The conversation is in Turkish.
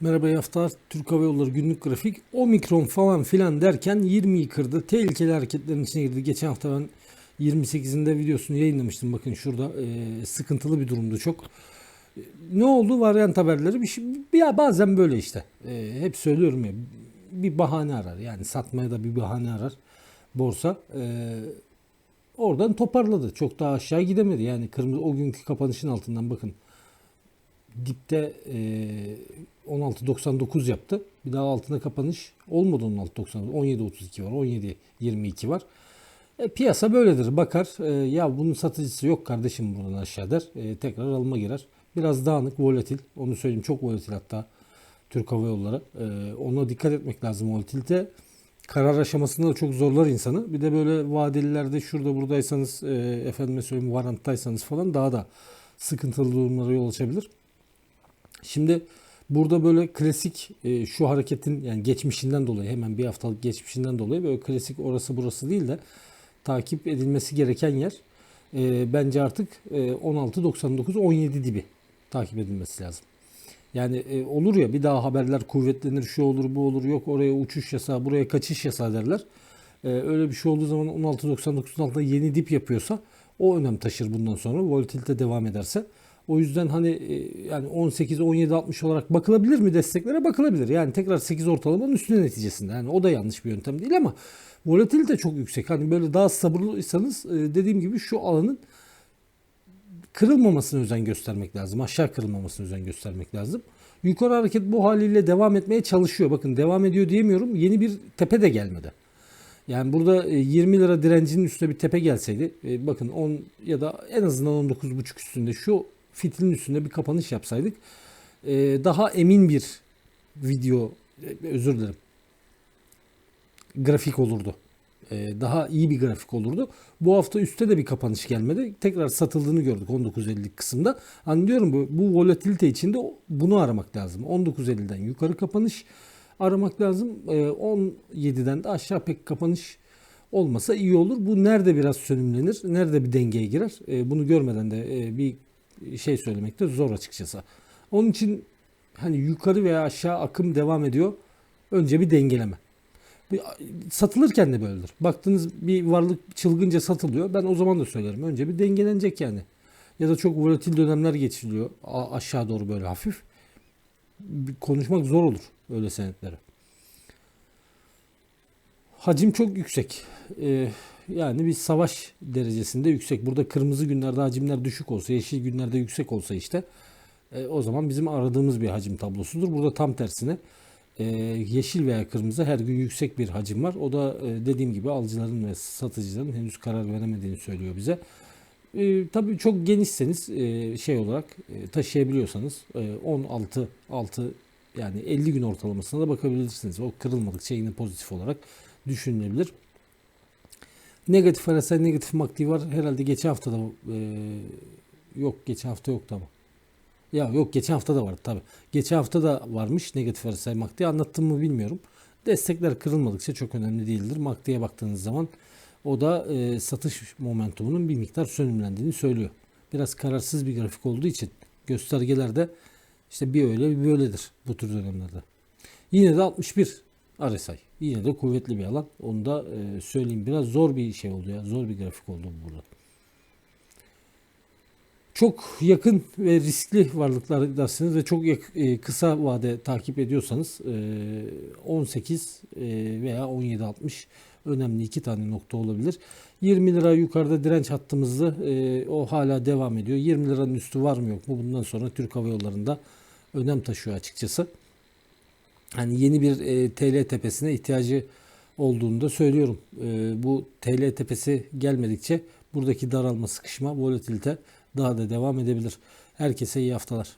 Merhaba iyi haftalar. Türk Hava Yolları günlük grafik. Omikron falan filan derken 20'yi kırdı. Tehlikeli hareketlerin içine girdi. Geçen hafta ben 28'inde videosunu yayınlamıştım. Bakın şurada e, sıkıntılı bir durumdu çok. Ne oldu? Varyant haberleri. Bir şey, ya bazen böyle işte. E, hep söylüyorum ya. Bir bahane arar. Yani satmaya da bir bahane arar. Borsa. E, oradan toparladı. Çok daha aşağı gidemedi. Yani kırmızı o günkü kapanışın altından bakın dipte e, 16.99 yaptı. Bir daha altına kapanış olmadı 16.99. 17.32 var. 17.22 var. E, piyasa böyledir. Bakar e, ya bunun satıcısı yok kardeşim buradan aşağı der. E, tekrar alıma girer. Biraz dağınık, volatil. Onu söyleyeyim çok volatil hatta Türk Hava Yolları. E, ona dikkat etmek lazım volatilite. Karar aşamasında da çok zorlar insanı. Bir de böyle vadelilerde şurada buradaysanız e, efendime söyleyeyim varanttaysanız falan daha da sıkıntılı durumlara yol açabilir. Şimdi burada böyle klasik e, şu hareketin yani geçmişinden dolayı hemen bir haftalık geçmişinden dolayı böyle klasik orası burası değil de takip edilmesi gereken yer e, bence artık e, 16.99-17 dibi takip edilmesi lazım. Yani e, olur ya bir daha haberler kuvvetlenir şu olur bu olur yok oraya uçuş yasağı buraya kaçış yasağı derler. E, öyle bir şey olduğu zaman 16.99'un altında yeni dip yapıyorsa o önem taşır bundan sonra volatilite devam ederse. O yüzden hani e, yani 18 17 60 olarak bakılabilir mi desteklere? Bakılabilir. Yani tekrar 8 ortalamanın üstüne neticesinde. Yani o da yanlış bir yöntem değil ama volatilite çok yüksek. Hani böyle daha sabırlıysanız e, dediğim gibi şu alanın kırılmamasına özen göstermek lazım. Aşağı kırılmamasına özen göstermek lazım. Yukarı hareket bu haliyle devam etmeye çalışıyor. Bakın devam ediyor diyemiyorum. Yeni bir tepe de gelmedi. Yani burada e, 20 lira direncinin üstüne bir tepe gelseydi e, bakın 10 ya da en azından 19.5 üstünde şu fitilin üstünde bir kapanış yapsaydık e, daha emin bir video e, özür dilerim grafik olurdu. E, daha iyi bir grafik olurdu. Bu hafta üstte de bir kapanış gelmedi. Tekrar satıldığını gördük 19.50 kısımda. Hani diyorum bu, bu volatilite içinde bunu aramak lazım. 19.50'den yukarı kapanış aramak lazım. E, 17'den de aşağı pek kapanış olmasa iyi olur. Bu nerede biraz sönümlenir? Nerede bir dengeye girer? E, bunu görmeden de e, bir şey söylemek de zor açıkçası. Onun için hani yukarı veya aşağı akım devam ediyor. Önce bir dengeleme. Satılırken de böyledir. Baktınız bir varlık çılgınca satılıyor. Ben o zaman da söylerim. Önce bir dengelenecek yani. Ya da çok volatil dönemler geçiriliyor. A- aşağı doğru böyle hafif. Konuşmak zor olur öyle senetlere. Hacim çok yüksek. Ee, yani bir savaş derecesinde yüksek. Burada kırmızı günlerde hacimler düşük olsa, yeşil günlerde yüksek olsa işte e, o zaman bizim aradığımız bir hacim tablosudur. Burada tam tersine e, yeşil veya kırmızı her gün yüksek bir hacim var. O da e, dediğim gibi alıcıların ve satıcıların henüz karar veremediğini söylüyor bize. E, tabii çok genişseniz e, şey olarak e, taşıyabiliyorsanız e, 16 6 yani 50 gün ortalamasına da bakabilirsiniz. O kırılmadıkça yine pozitif olarak düşünülebilir. Negatif RSI, negatif MACD var. Herhalde geçen hafta da e, yok geçen hafta yoktu ama. Ya yok geçen hafta da vardı tabi. Geçen hafta da varmış negatif RSI MACD anlattım mı bilmiyorum. Destekler kırılmadıkça çok önemli değildir. MACD'ye baktığınız zaman o da e, satış momentumunun bir miktar sönümlendiğini söylüyor. Biraz kararsız bir grafik olduğu için göstergelerde işte bir öyle bir böyledir bu tür dönemlerde. Yine de 61 RSI. Yine de kuvvetli bir alan. Onu da e, söyleyeyim. Biraz zor bir şey oldu ya. Zor bir grafik oldu bu burada. Çok yakın ve riskli varlıklar dersiniz ve çok yak- e, kısa vade takip ediyorsanız e, 18 e, veya 17.60 önemli iki tane nokta olabilir. 20 lira yukarıda direnç hattımızda e, o hala devam ediyor. 20 liranın üstü var mı yok mu bundan sonra Türk Hava Yolları'nda önem taşıyor açıkçası. Hani yeni bir e, TL tepesine ihtiyacı olduğunu da söylüyorum. E, bu TL tepesi gelmedikçe buradaki daralma, sıkışma, volatilite daha da devam edebilir. Herkese iyi haftalar.